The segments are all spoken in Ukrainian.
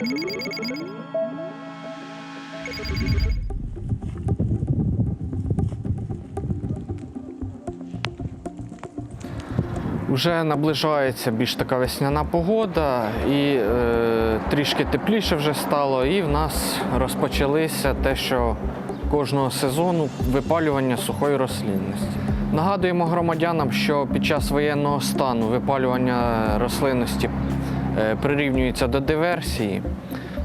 Вже наближається більш така весняна погода, і е, трішки тепліше вже стало, і в нас розпочалися те, що кожного сезону випалювання сухої рослинності. Нагадуємо громадянам, що під час воєнного стану випалювання рослинності прирівнюється до диверсії.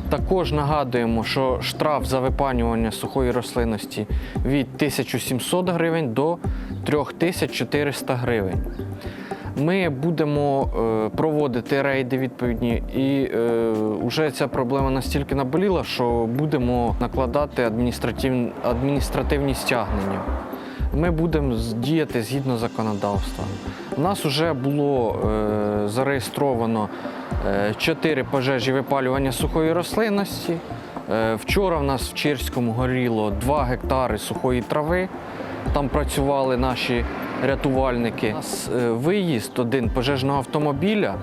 Також нагадуємо, що штраф за випалювання сухої рослинності від 1700 гривень до 3400 гривень. Ми будемо е, проводити рейди відповідні, і е, вже ця проблема настільки наболіла, що будемо накладати адміністративні стягнення. Ми будемо діяти згідно законодавства. У нас вже було е, зареєстровано 4 пожежі випалювання сухої рослинності. Е, вчора в нас в Чирському горіло 2 гектари сухої трави. Там працювали наші рятувальники. У нас е, виїзд один пожежного автомобіля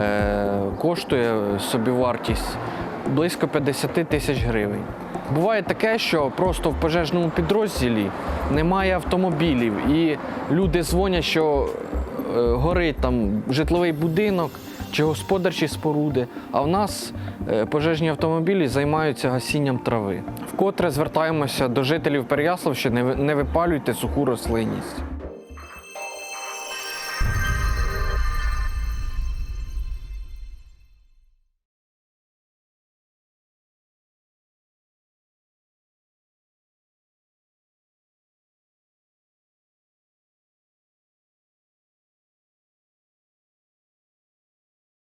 е, коштує собівартість близько 50 тисяч гривень. Буває таке, що просто в пожежному підрозділі немає автомобілів, і люди дзвонять, що е, горить там житловий будинок чи господарчі споруди. А в нас е, пожежні автомобілі займаються гасінням трави. Вкотре звертаємося до жителів Переяславщини, не не випалюйте суху рослинність.